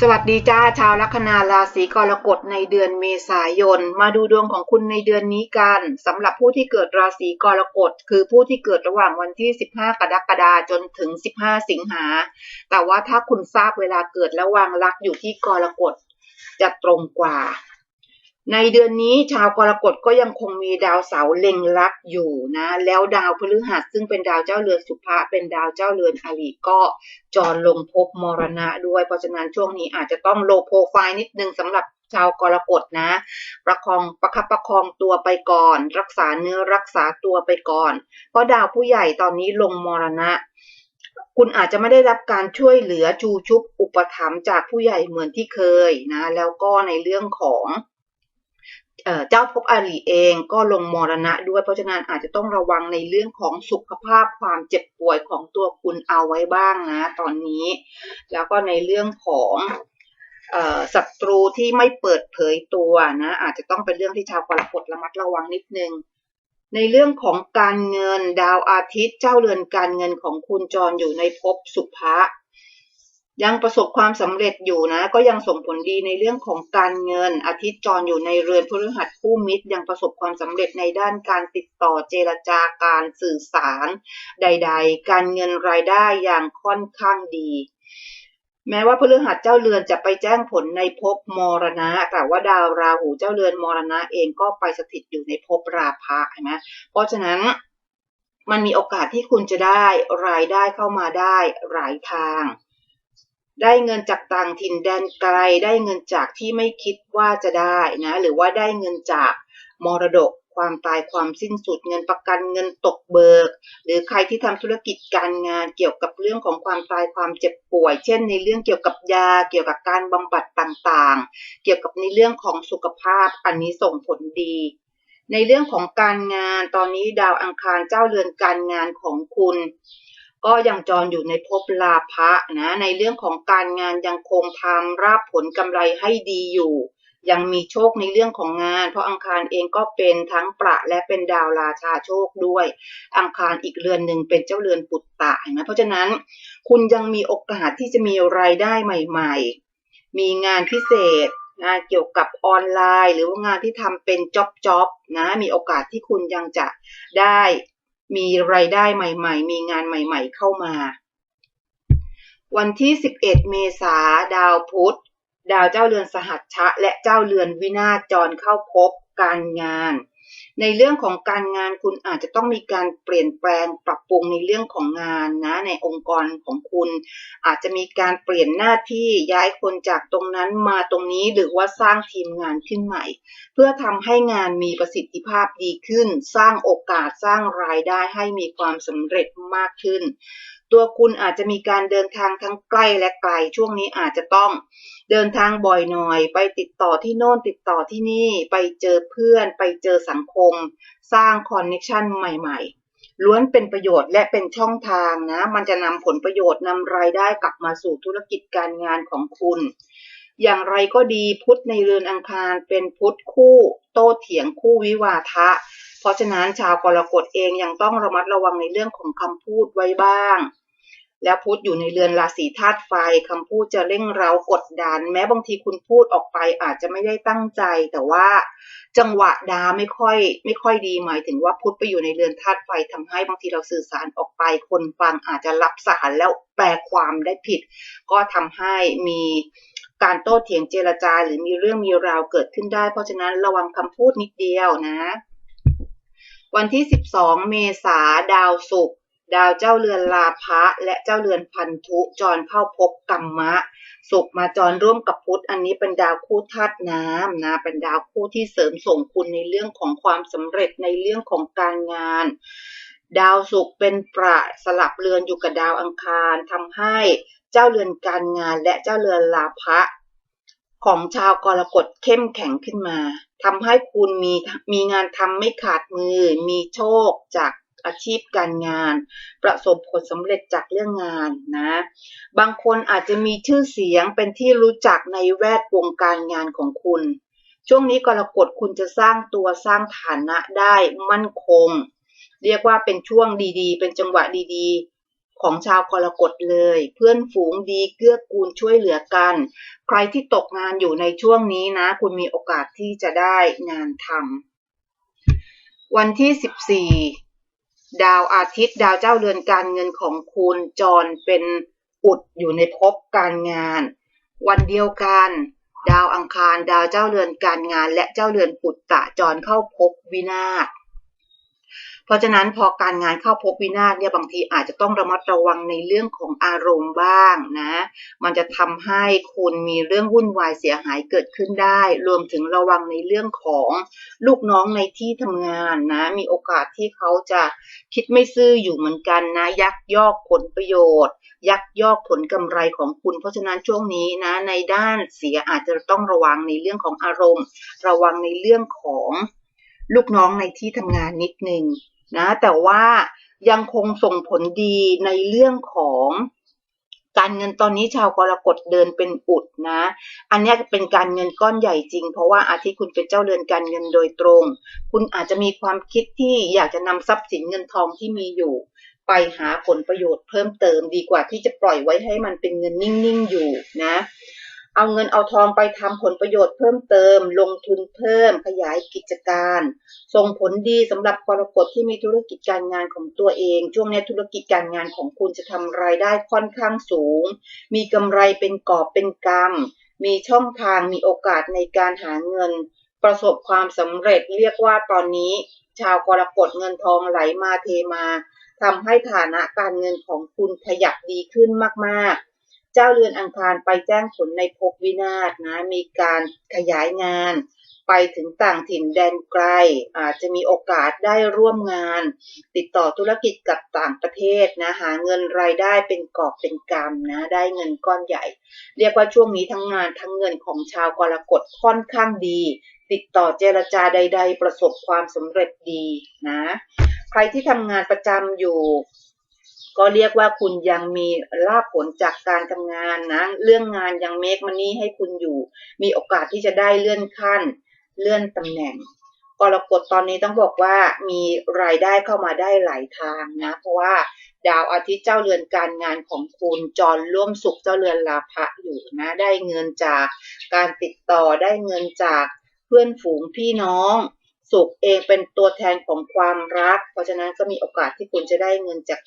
สวัสดีจ้าชาวลัคนาราศีกรกฎในเดือนเมษายน มาดูดวงของคุณในเดือนนี้กันสำหรับผู้ที่เกิดราศีกรกฎคือผู้ที่เกิดระหว่างวันที่ 15 กรกฎาคมจนถึง 15 สิงหา แต่ว่าถ้าคุณทราบเวลาเกิดและวางรักอยู่ที่กรกฎจะตรงกว่า ในเดือนนี้ชาวกรกฎก็ยังคงมีดาวเสาร์เล็งลักอยู่นะ แล้วดาวพฤหัสซึ่งเป็นดาวเจ้าเรือนสุภะเป็นดาวเจ้าเรือนอริก็จรลงภพมรณะด้วย เพราะฉะนั้นช่วงนี้อาจจะต้องโลโปรไฟล์นิดนึงสำหรับชาวกรกฎนะ ประคองประคับประคองตัวไปก่อน รักษาเนื้อรักษาตัวไปก่อน เพราะดาวผู้ใหญ่ตอนนี้ลงมรณะ คุณอาจจะไม่ได้รับการช่วยเหลือชูชุบอุปถัมภ์จากผู้ใหญ่เหมือนที่เคยนะ แล้วก็ในเรื่องของ เจ้าภพอาลีเองก็ลงมรณะด้วย เพราะฉะนั้นอาจจะต้องระวังในเรื่องของสุขภาพความเจ็บป่วยของตัวคุณเอาไว้บ้างนะ ตอนนี้ แล้วก็ในเรื่องของศัตรูที่ไม่เปิดเผยตัวนะ อาจจะต้องเป็นเรื่องที่ชาวกรกฎระมัดระวังนิดนึงในเรื่องของการเงินดาวอาทิตย์เจ้าเรือนการเงินของคุณจรอยู่ในภพสุภะ ยังประสบความสำเร็จอยู่นะ ก็ยังส่งผลดีในเรื่องของการเงิน อาทิตย์จรอยู่ในเรือนพฤหัสคู่มิตร ยังประสบความสำเร็จในด้านการติดต่อเจรจาการสื่อสาร ใด ๆ การเงินรายได้อย่างค่อนข้างดีแม้ว่าพฤหัสเจ้าเรือนจะไปแจ้งผลในภพมรณะ แต่ว่าดาวราหูเจ้าเรือนมรณะเองก็ไปสถิตอยู่ในภพราภะเห็นไหมเพราะฉะนั้นมันมีโอกาสที่คุณจะได้รายได้เข้ามาได้หลายทาง ได้เงินจากต่างถิ่นแดนไกล ได้เงินจากที่ไม่คิดว่าจะได้นะ หรือว่าได้เงินจากมรดก ความตายความสิ้นสุด เงินประกันเงินตกเบิก หรือใครที่ทำธุรกิจการงานเกี่ยวกับเรื่องของความตายความเจ็บป่วย เช่น ในเรื่องเกี่ยวกับยา เกี่ยวกับการบำบัดต่างๆ เกี่ยวกับในเรื่องของสุขภาพ อันนี้ส่งผลดีในเรื่องของการงานตอนนี้ดาวอังคารเจ้าเรือนการงานของคุณ ก็ยังจรอยู่ในภพลาภะนะในเรื่องของการงานยังคงทำราบผลกำไรให้ดีอยู่ ยังมีโชคในเรื่องของงาน เพราะอังคารเองก็เป็นทั้งประและเป็นดาวราชาโชคด้วย อังคารอีกเรือนหนึ่งเป็นเจ้าเรือนปุตตะเห็นไหมเพราะฉะนั้นคุณยังมีโอกาสที่จะมีรายได้ใหม่ ๆ มีงานพิเศษงานเกี่ยวกับออนไลน์ หรือว่างานที่ทำเป็นจ็อบจ็อบนะมีโอกาสที่คุณยังจะได้ มีรายได้ใหม่ๆ มีงานใหม่ๆเข้ามา วันที่ 11 เมษาดาวพุธ ดาวเจ้าเรือนสหัชชะ และเจ้าเรือนวินาศจรเข้าพบการงาน ในเรื่องของการงานคุณอาจจะต้องมีการเปลี่ยนแปลงปรับปรุงในเรื่องของงานนะในองค์กรของคุณ อาจจะมีการเปลี่ยนหน้าที่ย้ายคนจากตรงนั้นมาตรงนี้หรือว่าสร้างทีมงานขึ้นใหม่ เพื่อทำให้งานมีประสิทธิภาพดีขึ้น สร้างโอกาสสร้างรายได้ให้มีความสำเร็จมากขึ้น ตัวคุณอาจจะมีการเดินทางทั้งใกล้และไกล ช่วงนี้อาจจะต้องเดินทางบ่อยหน่อย ไปติดต่อที่โน่นติดต่อที่นี่ ไปเจอเพื่อน ไปเจอสังคม สร้างคอนเนคชันใหม่ ๆ ล้วนเป็นประโยชน์และเป็นช่องทางนะ มันจะนำผลประโยชน์นำรายได้กลับมาสู่ธุรกิจการงานของคุณ อย่างไรก็ดีพุธในเรือนอังคารเป็นพุธคู่โต้เถียงคู่วิวาทะ เพราะฉะนั้นชาวกรกฎเองยังต้องระมัดระวังในเรื่องของคำพูดไว้บ้าง แล้วพุธอยู่ในเรือนราศีธาตุไฟคำพูดจะเร่งเร้ากดดัน แม้บางทีคุณพูดออกไปอาจจะไม่ได้ตั้งใจ แต่ว่าจังหวะดาไม่ค่อย ไม่ค่อยดีหมายถึงว่าพุธไปอยู่ในเรือนธาตุไฟทำให้บางทีเราสื่อสารออกไป คนฟังอาจจะรับสารแล้วแปลความได้ผิด ก็ทำให้มีการโต้เถียงเจรจา หรือมีเรื่องมีราวเกิดขึ้นได้ เพราะฉะนั้นระวังคำพูดนิดเดียวนะ วันที่ 12 เมษาดาวศุกร์ ดาวเจ้าเรือนลาภะและเจ้าเรือนพันธุจรเข้าพบกรรมะศุกมาจรร่วมกับพุธอันนี้เป็นดาวคู่ธาตุน้ำนะเป็นดาวคู่ที่เสริมส่งคุณในเรื่องของความสำเร็จในเรื่องของการงาน ดาวศุกร์เป็นประสลับเรือนอยู่กับดาวอังคารทำให้เจ้าเรือนการงานและเจ้าเรือนลาภะของชาวกรกฎเข้มแข็งขึ้นมาทำให้คุณมีมีงานทำไม่ขาดมือ มีโชคจาก อาชีพการงาน ประสบผลสำเร็จจากเรื่องงานนะ บางคนอาจจะมีชื่อเสียงเป็นที่รู้จักในแวดวงการงานของคุณ ช่วงนี้กรกฎคุณจะสร้างตัวสร้างฐานะได้มั่นคง เรียกว่าเป็นช่วงดีๆ เป็นจังหวะดีๆ ของชาวกรกฎเลย เพื่อนฝูงดีเกื้อกูลช่วยเหลือกัน ใครที่ตกงานอยู่ในช่วงนี้นะ คุณมีโอกาสที่จะได้งานทำวันที่ 14 ดาวอาทิตย์ ดาวเจ้าเรือนการเงินของคุณจรเป็นอุดอยู่ในภพการงาน วันเดียวกัน ดาวอังคาร ดาวเจ้าเรือนการงาน และเจ้าเรือนปุตตะจรเข้าภพวินาศ ราะฉะนั้นพอการงานเข้าพบวินาศเนี่ยบางทีอาจจะต้องระมัดระวังในเรื่องของอารมณ์บ้างนะ มันจะทำให้คุณมีเรื่องวุ่นวายเสียหายเกิดขึ้นได้ รวมถึงระวังในเรื่องของลูกน้องในที่ทำงานนะ มีโอกาสที่เขาจะคิดไม่ซื่ออยู่เหมือนกันนะ ยักยอกผลประโยชน์ ยักยอกผลกำไรของคุณ เพราะฉะนั้นช่วงนี้นะในด้านเสียอาจจะต้องระวังในเรื่องของอารมณ์ ระวังในเรื่องของลูกน้องในที่ทำงานนิดนึง นะแต่ว่ายังคงส่งผลดีในเรื่องของการเงินตอนนี้ชาวกรกฎเดินเป็นอุดนะ อันนี้เป็นการเงินก้อนใหญ่จริง เพราะว่าอาทิตย์คุณเป็นเจ้าเรือนการเงินโดยตรง คุณอาจจะมีความคิดที่อยากจะนำทรัพย์สินเงินทองที่มีอยู่ ไปหาผลประโยชน์เพิ่มเติมดีกว่าที่จะปล่อยไว้ให้มันเป็นเงินนิ่งๆอยู่นะ เอาเงินเอาทองไปทำผลประโยชน์เพิ่มเติม ลงทุนเพิ่มขยายกิจการ ส่งผลดีสำหรับกรกฎที่มีธุรกิจการงานของตัวเอง ช่วงนี้ธุรกิจการงานของคุณจะทำรายได้ค่อนข้างสูง มีกำไรเป็นกอบเป็นกำมีช่องทางมีโอกาสในการหาเงิน ประสบความสำเร็จเรียกว่าตอนนี้ ชาวกรกฎเงินทองไหลมาเทมาทำให้ฐานะการเงินของคุณขยับดีขึ้นมากๆ เจ้าเรือนอังคารไปแจ้งผลในภพวินาศนะ มีการขยายงานไปถึงต่างถิ่นแดนไกล อาจจะมีโอกาสได้ร่วมงาน ติดต่อธุรกิจกับต่างประเทศนะหาเงินรายได้เป็นกอบเป็นกำนะได้เงินก้อนใหญ่ เรียกว่าช่วงนี้ทั้งงานทั้งเงินของชาวกรกฎค่อนข้างดี ติดต่อเจรจาใด ๆ ประสบความสำเร็จดีนะ ใครที่ทำงานประจำอยู่ ก็เรียกว่าคุณยังมีลาบผลจากการทำงานนะ เรื่องงานยังเมคมันนี่ให้คุณอยู่ มีโอกาสที่จะได้เลื่อนขั้น เลื่อนตำแหน่งกรกฎตอนนี้ต้องบอกว่ามีรายได้เข้ามาได้หลายทางนะ เพราะว่าดาวอาทิตย์เจ้าเรือนการงานของคุณจรร่วมสุขเจ้าเรือนลาภะอยู่นะ ได้เงินจากการติดต่อได้เงินจากเพื่อนฝูงพี่น้อง สุขเองเป็นตัวแทนของความรัก เพราะฉะนั้นก็มีโอกาสที่คุณจะได้เงินจาก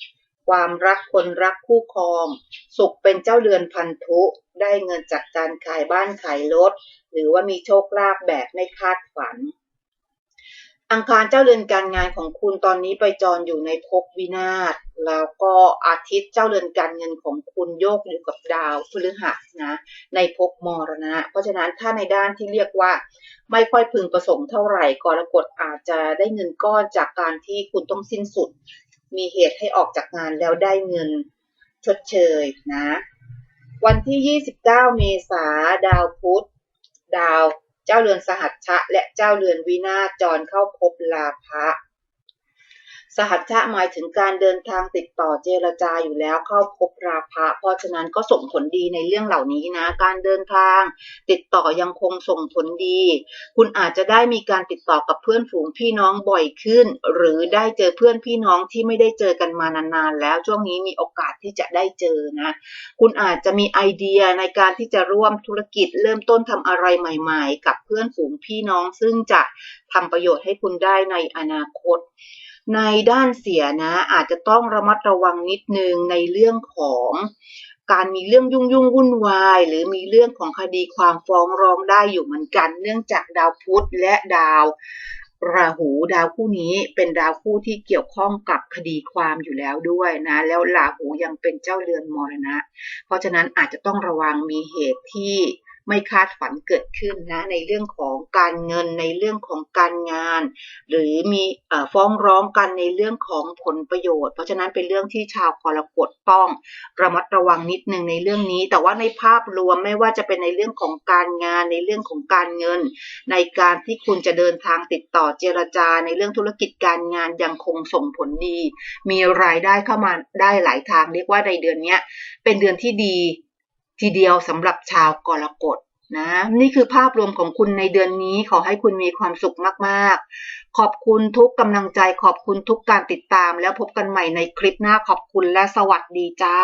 ความรักคนรักคู่ครอง สุขเป็นเจ้าเรือนพันธุ ได้เงินจากการขายบ้านขายรถ หรือว่ามีโชคลาภแบบไม่คาดฝัน อังคารเจ้าเรือนการงานของคุณตอนนี้ไปจรอยู่ในภพวินาศ แล้วก็อาทิตย์เจ้าเรือนการเงินของคุณโยกอยู่กับดาวพฤหัสนะ ในภพมรณะ เพราะฉะนั้นถ้าในด้านที่เรียกว่าไม่ค่อยพึงประสงค์เท่าไหร่กรกฎอาจจะได้เงินก้อนจากการที่คุณต้องสิ้นสุด มีเหตุให้ออกจากงานแล้วได้เงินชดเชยนะ วันที่ 29 เมษาดาวพุธ ดาว เจ้าเรือนสหัชชะ และเจ้าเรือนวินาจรเข้าพบลาภะ สหัชชะหมายถึงการเดินทางติดต่อเจรจาอยู่แล้วเข้าพบราภะเพราะฉะนั้นก็ส่งผลดีในเรื่องเหล่านี้นะ การเดินทาง ติดต่อยังคงส่งผลดี คุณอาจจะได้มีการติดต่อกับเพื่อนฝูงพี่น้องบ่อยขึ้น หรือได้เจอเพื่อนพี่น้องที่ไม่ได้เจอกันมานานๆ แล้วช่วงนี้มีโอกาสที่จะได้เจอนะ คุณอาจจะมีไอเดียในการที่จะร่วมธุรกิจเริ่มต้นทำอะไรใหม่ ๆ กับเพื่อนฝูงพี่น้อง ซึ่งจะทำประโยชน์ให้คุณได้ในอนาคต ในด้านเสียนะอาจจะต้องระมัดระวังนิดนึงในเรื่องของการมีเรื่องยุ่งยุ่งวุ่นวาย หรือมีเรื่องของคดีความฟ้องร้องได้อยู่เหมือนกัน เนื่องจากดาวพุธและดาวราหูดาวคู่นี้เป็นดาวคู่ที่เกี่ยวข้องกับคดีความอยู่แล้วด้วยนะ แล้วราหูยังเป็นเจ้าเรือนมรณะ เพราะฉะนั้นอาจจะต้องระวังมีเหตุที่ ไม่คาดฝันเกิดขึ้นนะในเรื่องของการเงินในเรื่องของการงาน หรือมีฟ้องร้องกันในเรื่องของผลประโยชน์ เพราะฉะนั้นเป็นเรื่องที่ชาวกรกฎต้องระมัดระวังนิดนึงในเรื่องนี้ แต่ว่าในภาพรวมไม่ว่าจะเป็นในเรื่องของการงานในเรื่องของการเงิน ในการที่คุณจะเดินทางติดต่อเจรจา ในเรื่องธุรกิจการงานยังคงส่งผลดี มีรายได้เข้ามาได้หลายทางเรียกว่าในเดือนนี้เป็นเดือนที่ดี ทีเดียวสำหรับชาวกรกฎนะนี่คือภาพรวมของคุณในเดือนนี้ขอให้คุณมีความสุขมากๆ ขอบคุณทุกกำลังใจขอบคุณทุกการติดตาม แล้วพบกันใหม่ในคลิปหน้าขอบคุณและสวัสดีจ้า